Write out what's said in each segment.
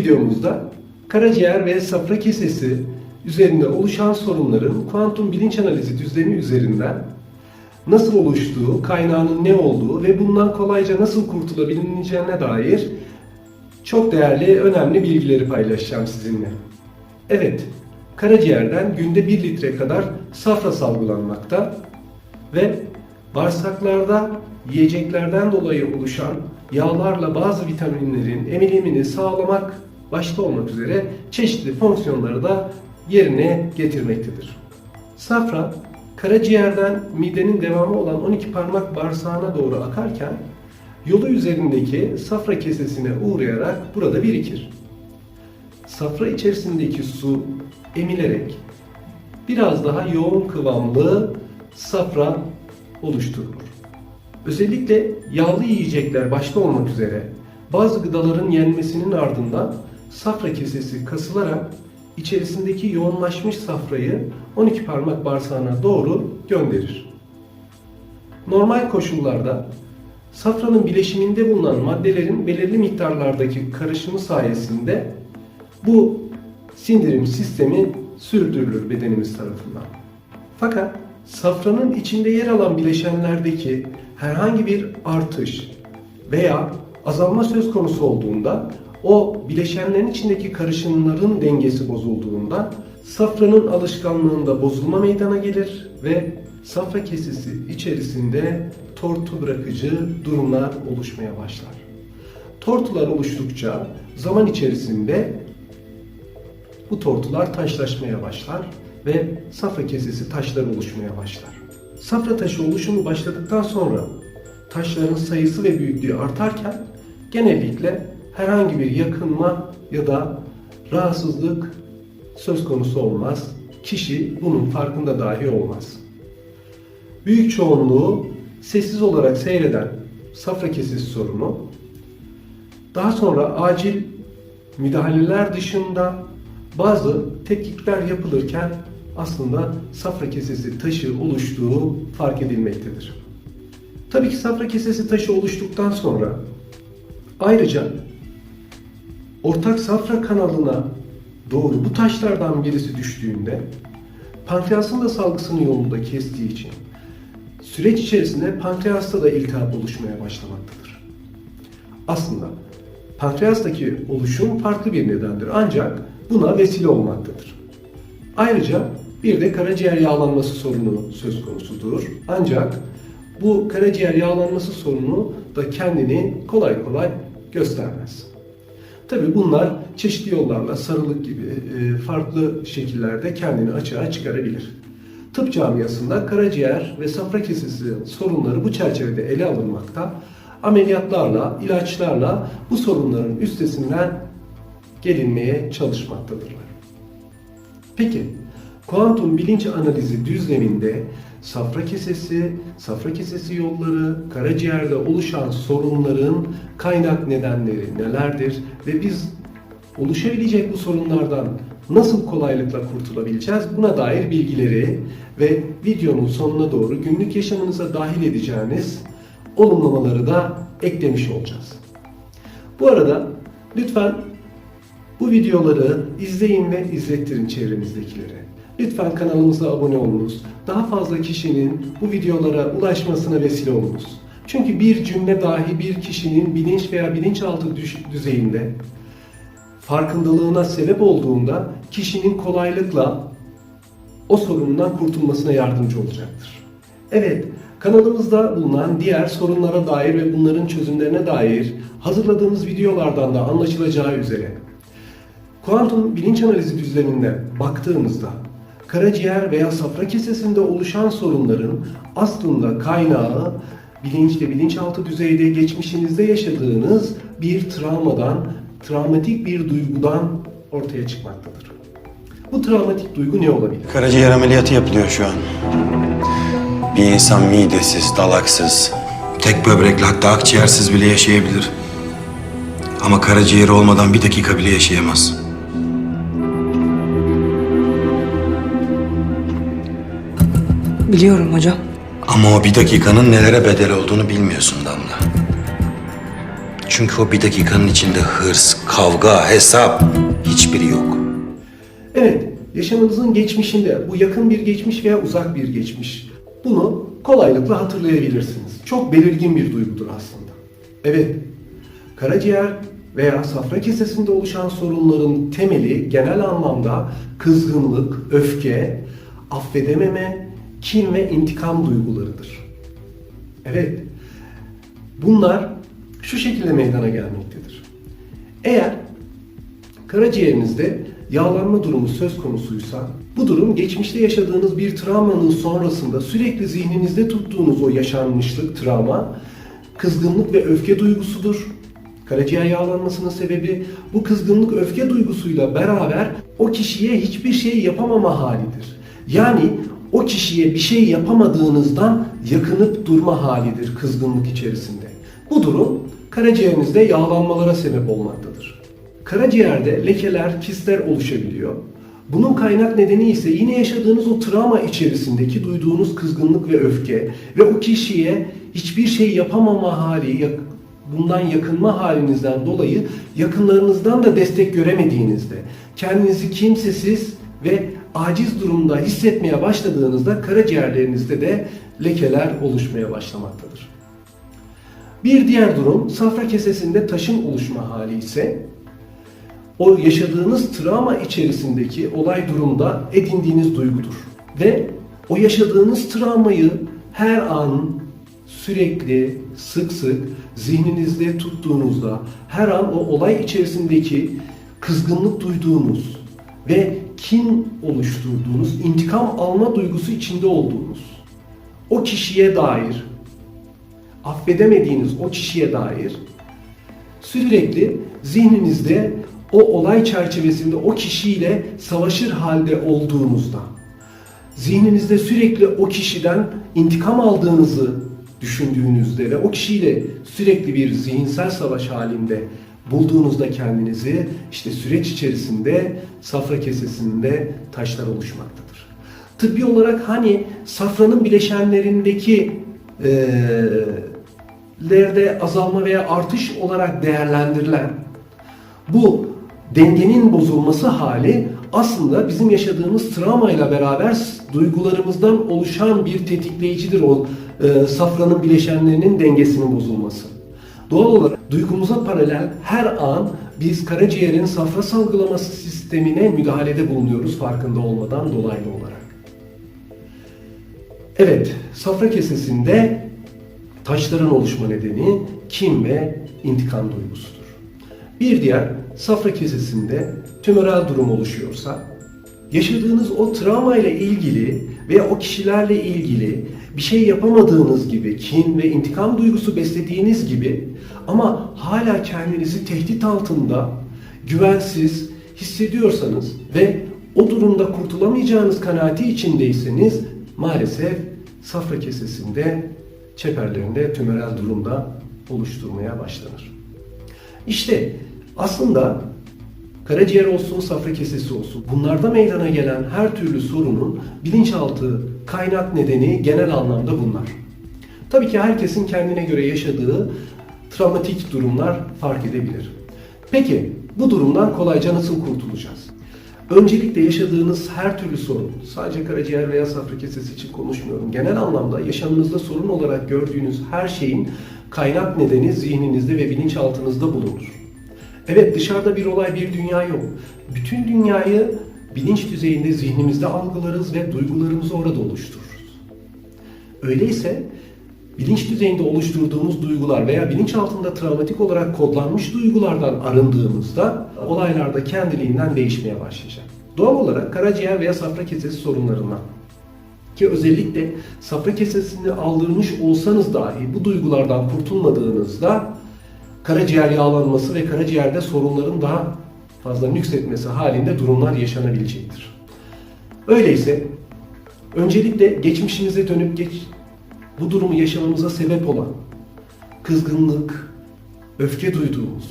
videomuzda karaciğer ve safra kesesi üzerinde oluşan sorunların kuantum bilinç analizi düzlemi üzerinden nasıl oluştuğu, kaynağının ne olduğu ve bundan kolayca nasıl kurtulabileceğine dair çok değerli, önemli bilgileri paylaşacağım sizinle. Evet, karaciğerden günde 1 litre kadar safra salgılanmakta ve bağırsaklarda yiyeceklerden dolayı oluşan yağlarla bazı vitaminlerin emilimini sağlamak başta olmak üzere çeşitli fonksiyonları da yerine getirmektedir. Safra, karaciğerden midenin devamı olan 12 parmak bağırsağına doğru akarken yolu üzerindeki safra kesesine uğrayarak burada birikir. Safra içerisindeki su emilerek biraz daha yoğun kıvamlı safra oluşturulur. Özellikle yağlı yiyecekler başta olmak üzere bazı gıdaların yenmesinin ardından safra kesesi kasılarak içerisindeki yoğunlaşmış safrayı 12 parmak bağırsağına doğru gönderir. Normal koşullarda safranın bileşiminde bulunan maddelerin belirli miktarlardaki karışımı sayesinde bu sindirim sistemi sürdürülür bedenimiz tarafından. Fakat safranın içinde yer alan bileşenlerdeki herhangi bir artış veya azalma söz konusu olduğunda o bileşenlerin içindeki karışımların dengesi bozulduğunda safranın alışkanlığında bozulma meydana gelir ve safra kesesi içerisinde tortu bırakıcı durumlar oluşmaya başlar. Tortular oluştukça zaman içerisinde bu tortular taşlaşmaya başlar ve safra kesesi taşlar oluşmaya başlar. Safra taşı oluşumu başladıktan sonra taşların sayısı ve büyüklüğü artarken genellikle herhangi bir yakınma ya da rahatsızlık söz konusu olmaz. Kişi bunun farkında dahi olmaz. Büyük çoğunluğu sessiz olarak seyreden safra kesesi sorunu daha sonra acil müdahaleler dışında bazı tetkikler yapılırken aslında safra kesesi taşı oluştuğu fark edilmektedir. Tabii ki safra kesesi taşı oluştuktan sonra ayrıca ortak safra kanalına doğru bu taşlardan birisi düştüğünde pankreasın da salgısını yolunda kestiği için süreç içerisinde pankreasta da iltihap oluşmaya başlamaktadır. Aslında pankreastaki oluşum farklı bir nedendir ancak buna vesile olmaktadır. Ayrıca bir de karaciğer yağlanması sorunu söz konusudur. Ancak bu karaciğer yağlanması sorunu da kendini kolay kolay göstermez. Tabi bunlar çeşitli yollarla sarılık gibi e, farklı şekillerde kendini açığa çıkarabilir. Tıp camiasında karaciğer ve safra kesesi sorunları bu çerçevede ele alınmakta. Ameliyatlarla, ilaçlarla bu sorunların üstesinden gelinmeye çalışmaktadırlar. Peki, kuantum bilinç analizi düzleminde safra kesesi, safra kesesi yolları, karaciğerde oluşan sorunların kaynak nedenleri nelerdir ve biz oluşabilecek bu sorunlardan nasıl kolaylıkla kurtulabileceğiz buna dair bilgileri ve videonun sonuna doğru günlük yaşamınıza dahil edeceğiniz olumlamaları da eklemiş olacağız. Bu arada lütfen bu videoları izleyin ve izlettirin çevrenizdekilere. Lütfen kanalımıza abone olunuz. Daha fazla kişinin bu videolara ulaşmasına vesile olunuz. Çünkü bir cümle dahi bir kişinin bilinç veya bilinçaltı düzeyinde farkındalığına sebep olduğunda kişinin kolaylıkla o sorunundan kurtulmasına yardımcı olacaktır. Evet, kanalımızda bulunan diğer sorunlara dair ve bunların çözümlerine dair hazırladığımız videolardan da anlaşılacağı üzere kuantum bilinç analizi düzlemine baktığımızda karaciğer veya safra kesesinde oluşan sorunların aslında kaynağı bilinç bilinçaltı düzeyde geçmişinizde yaşadığınız bir travmadan, travmatik bir duygudan ortaya çıkmaktadır. Bu travmatik duygu ne olabilir? Karaciğer ameliyatı yapılıyor şu an. Bir insan midesiz, dalaksız, tek böbrekli hatta akciğersiz bile yaşayabilir. Ama karaciğeri olmadan bir dakika bile yaşayamaz. Biliyorum hocam. Ama o bir dakikanın nelere bedel olduğunu bilmiyorsun Damla. Çünkü o bir dakikanın içinde hırs, kavga, hesap hiçbiri yok. Evet, yaşamınızın geçmişinde bu yakın bir geçmiş veya uzak bir geçmiş. Bunu kolaylıkla hatırlayabilirsiniz. Çok belirgin bir duygudur aslında. Evet, karaciğer veya safra kesesinde oluşan sorunların temeli genel anlamda kızgınlık, öfke, affedememe, kin ve intikam duygularıdır. Evet, bunlar şu şekilde meydana gelmektedir. Eğer karaciğerinizde yağlanma durumu söz konusuysa bu durum geçmişte yaşadığınız bir travmanın sonrasında sürekli zihninizde tuttuğunuz o yaşanmışlık, travma, kızgınlık ve öfke duygusudur. Karaciğer yağlanmasının sebebi bu kızgınlık öfke duygusuyla beraber o kişiye hiçbir şey yapamama halidir. Yani o kişiye bir şey yapamadığınızdan yakınıp durma halidir kızgınlık içerisinde. Bu durum karaciğerinizde yağlanmalara sebep olmaktadır. Karaciğerde lekeler, kistler oluşabiliyor. Bunun kaynak nedeni ise yine yaşadığınız o travma içerisindeki duyduğunuz kızgınlık ve öfke ve o kişiye hiçbir şey yapamama hali, bundan yakınma halinizden dolayı yakınlarınızdan da destek göremediğinizde, kendinizi kimsesiz ve aciz durumda hissetmeye başladığınızda karaciğerlerinizde de lekeler oluşmaya başlamaktadır. Bir diğer durum safra kesesinde taşın oluşma hali ise o yaşadığınız travma içerisindeki olay durumda edindiğiniz duygudur. Ve o yaşadığınız travmayı her an sürekli sık sık zihninizde tuttuğunuzda her an o olay içerisindeki kızgınlık duyduğunuz ve kin oluşturduğunuz, intikam alma duygusu içinde olduğunuz o kişiye dair affedemediğiniz o kişiye dair sürekli zihninizde o olay çerçevesinde o kişiyle savaşır halde olduğunuzda, zihninizde sürekli o kişiden intikam aldığınızı düşündüğünüzde ve o kişiyle sürekli bir zihinsel savaş halinde bulduğunuzda kendinizi işte süreç içerisinde safra kesesinde taşlar oluşmaktadır. Tıbbi olarak hani safranın bileşenlerindeki eee lerde azalma veya artış olarak değerlendirilen bu dengenin bozulması hali aslında bizim yaşadığımız travmayla beraber duygularımızdan oluşan bir tetikleyicidir o e, safranın bileşenlerinin dengesinin bozulması. Doğal olarak duygumuza paralel her an biz karaciğerin safra salgılaması sistemine müdahalede bulunuyoruz farkında olmadan dolaylı olarak. Evet, safra kesesinde taşların oluşma nedeni kin ve intikam duygusudur. Bir diğer safra kesesinde tümörel durum oluşuyorsa yaşadığınız o travma ile ilgili veya o kişilerle ilgili bir şey yapamadığınız gibi kin ve intikam duygusu beslediğiniz gibi ama hala kendinizi tehdit altında güvensiz hissediyorsanız ve o durumda kurtulamayacağınız kanaati içindeyseniz maalesef safra kesesinde çeperlerinde tümörel durumda oluşturmaya başlanır. İşte aslında karaciğer olsun, safra kesesi olsun bunlarda meydana gelen her türlü sorunun bilinçaltı kaynak nedeni genel anlamda bunlar. Tabii ki herkesin kendine göre yaşadığı travmatik durumlar fark edebilir. Peki bu durumdan kolayca nasıl kurtulacağız? Öncelikle yaşadığınız her türlü sorun, sadece karaciğer veya safra kesesi için konuşmuyorum. Genel anlamda yaşamınızda sorun olarak gördüğünüz her şeyin kaynak nedeni zihninizde ve bilinçaltınızda bulunur. Evet dışarıda bir olay, bir dünya yok. Bütün dünyayı bilinç düzeyinde zihnimizde algılarız ve duygularımızı orada oluştururuz. Öyleyse bilinç düzeyinde oluşturduğumuz duygular veya bilinç altında travmatik olarak kodlanmış duygulardan arındığımızda olaylarda kendiliğinden değişmeye başlayacak. Doğal olarak karaciğer veya safra kesesi sorunlarından ki özellikle safra kesesini aldırmış olsanız dahi bu duygulardan kurtulmadığınızda karaciğer yağlanması ve karaciğerde sorunların daha fazla nüksetmesi halinde durumlar yaşanabilecektir. Öyleyse öncelikle geçmişinize dönüp geç, bu durumu yaşamamıza sebep olan kızgınlık, öfke duyduğumuz,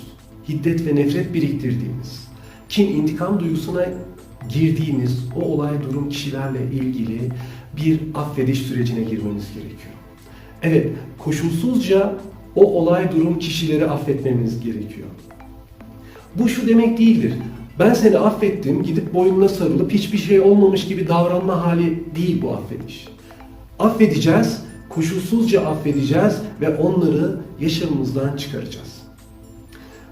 hiddet ve nefret biriktirdiğimiz, kin, intikam duygusuna girdiğimiz o olay, durum, kişilerle ilgili bir affediş sürecine girmemiz gerekiyor. Evet, koşulsuzca o olay, durum, kişileri affetmemiz gerekiyor. Bu şu demek değildir. Ben seni affettim, gidip boynuna sarılıp hiçbir şey olmamış gibi davranma hali değil bu affediş. Affedeceğiz, koşulsuzca affedeceğiz ve onları yaşamımızdan çıkaracağız.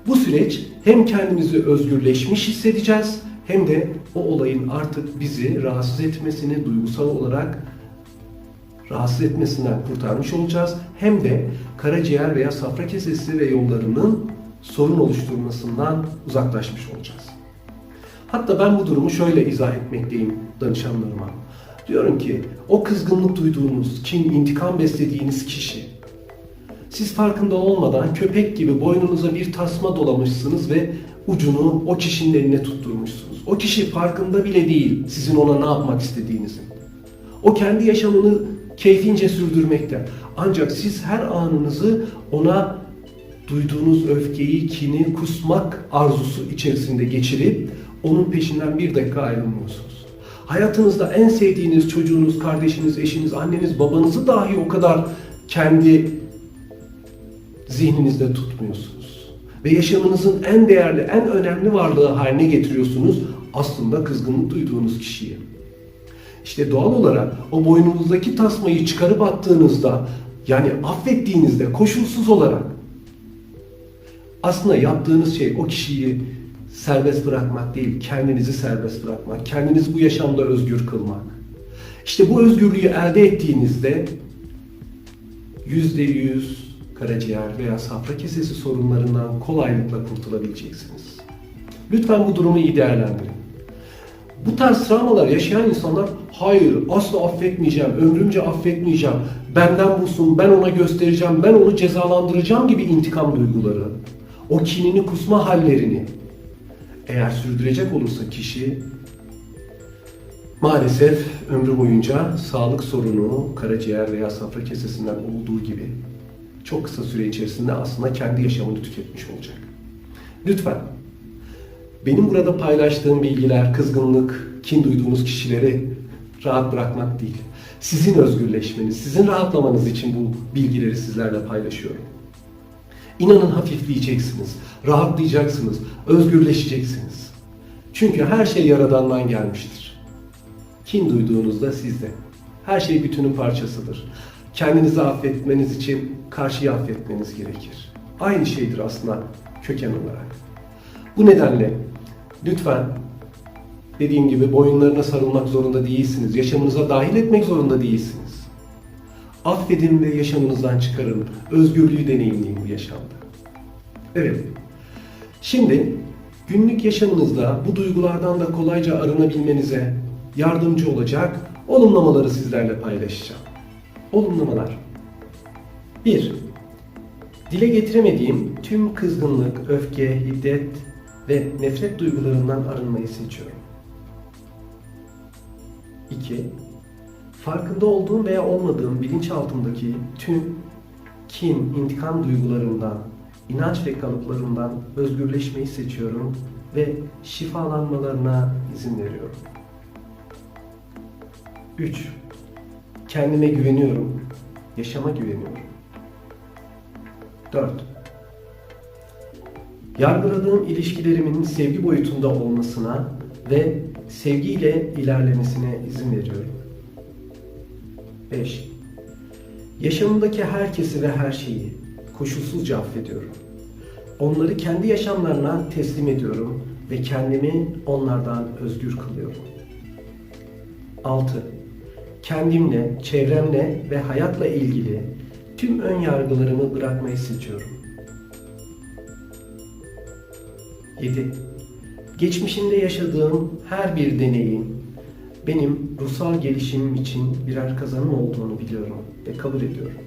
Bu süreç hem kendimizi özgürleşmiş hissedeceğiz hem de o olayın artık bizi rahatsız etmesini duygusal olarak rahatsız etmesinden kurtarmış olacağız. Hem de karaciğer veya safra kesesi ve yollarının sorun oluşturmasından uzaklaşmış olacağız. Hatta ben bu durumu şöyle izah etmekteyim danışanlarıma. Diyorum ki o kızgınlık duyduğunuz, kin, intikam beslediğiniz kişi siz farkında olmadan köpek gibi boynunuza bir tasma dolamışsınız ve ucunu o kişinin eline tutturmuşsunuz. O kişi farkında bile değil sizin ona ne yapmak istediğinizin. O kendi yaşamını keyfince sürdürmekte. Ancak siz her anınızı ona duyduğunuz öfkeyi, kini, kusmak arzusu içerisinde geçirip onun peşinden bir dakika ayrılmıyorsunuz. Hayatınızda en sevdiğiniz çocuğunuz, kardeşiniz, eşiniz, anneniz, babanızı dahi o kadar kendi zihninizde tutmuyorsunuz. Ve yaşamınızın en değerli, en önemli varlığı haline getiriyorsunuz aslında kızgınlık duyduğunuz kişiyi. İşte doğal olarak o boynunuzdaki tasmayı çıkarıp attığınızda yani affettiğinizde koşulsuz olarak aslında yaptığınız şey o kişiyi serbest bırakmak değil, kendinizi serbest bırakmak, kendinizi bu yaşamda özgür kılmak. İşte bu özgürlüğü elde ettiğinizde yüzde yüz karaciğer veya safra kesesi sorunlarından kolaylıkla kurtulabileceksiniz. Lütfen bu durumu iyi değerlendirin. Bu tarz travmalar yaşayan insanlar hayır asla affetmeyeceğim, ömrümce affetmeyeceğim, benden bulsun, ben ona göstereceğim, ben onu cezalandıracağım gibi intikam duyguları, o kinini kusma hallerini eğer sürdürecek olursa kişi maalesef ömrü boyunca sağlık sorunu karaciğer veya safra kesesinden olduğu gibi çok kısa süre içerisinde aslında kendi yaşamını tüketmiş olacak. Lütfen benim burada paylaştığım bilgiler, kızgınlık, kin duyduğunuz kişileri rahat bırakmak değil. Sizin özgürleşmeniz, sizin rahatlamanız için bu bilgileri sizlerle paylaşıyorum. İnanın hafifleyeceksiniz, rahatlayacaksınız, özgürleşeceksiniz. Çünkü her şey Yaradan'dan gelmiştir. Kin duyduğunuzda sizde. Her şey bütünün parçasıdır. Kendinizi affetmeniz için karşıyı affetmeniz gerekir. Aynı şeydir aslında köken olarak. Bu nedenle lütfen dediğim gibi boyunlarına sarılmak zorunda değilsiniz. Yaşamınıza dahil etmek zorunda değilsiniz. Affedin ve yaşamınızdan çıkarın. Özgürlüğü deneyimleyin bu yaşamda. Evet. Şimdi günlük yaşamınızda bu duygulardan da kolayca arınabilmenize yardımcı olacak olumlamaları sizlerle paylaşacağım. Olumlamalar. 1. Dile getiremediğim tüm kızgınlık, öfke, hiddet ve nefret duygularından arınmayı seçiyorum. 2. Farkında olduğum veya olmadığım bilinçaltımdaki tüm kin, intikam duygularından, inanç ve kalıplarından özgürleşmeyi seçiyorum ve şifalanmalarına izin veriyorum. 3. Kendime güveniyorum, yaşama güveniyorum. 4. Yargıladığım ilişkilerimin sevgi boyutunda olmasına ve sevgiyle ilerlemesine izin veriyorum. 5. Yaşamımdaki herkesi ve her şeyi koşulsuzca affediyorum. Onları kendi yaşamlarına teslim ediyorum ve kendimi onlardan özgür kılıyorum. 6. Kendimle, çevremle ve hayatla ilgili tüm ön yargılarımı bırakmayı seçiyorum. 7. Geçmişimde yaşadığım her bir deneyim benim ruhsal gelişimim için birer kazanım olduğunu biliyorum ve kabul ediyorum.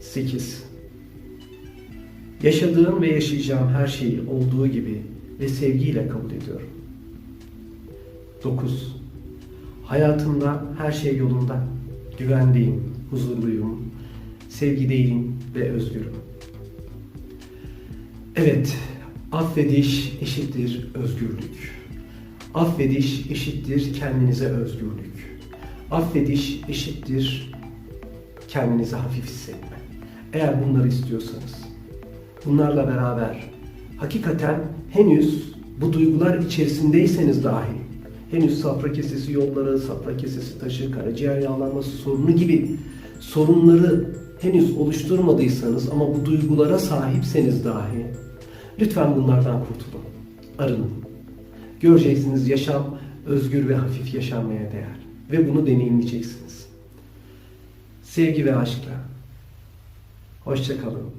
8. Yaşadığım ve yaşayacağım her şeyi olduğu gibi ve sevgiyle kabul ediyorum. 9. Hayatımda her şey yolunda. Güvendeyim, huzurluyum, sevgideyim ve özgürüm. Evet, affediş eşittir özgürlük. Affediş eşittir kendinize özgürlük. Affediş eşittir kendinizi hafif hissetme. Eğer bunları istiyorsanız, bunlarla beraber hakikaten henüz bu duygular içerisindeyseniz dahi henüz safra kesesi yolları, safra kesesi taşı, karaciğer yağlanması sorunu gibi sorunları henüz oluşturmadıysanız ama bu duygulara sahipseniz dahi lütfen bunlardan kurtulun. Arının. Göreceksiniz yaşam özgür ve hafif yaşanmaya değer. Ve bunu deneyimleyeceksiniz. Sevgi ve aşkla. Hoşçakalın.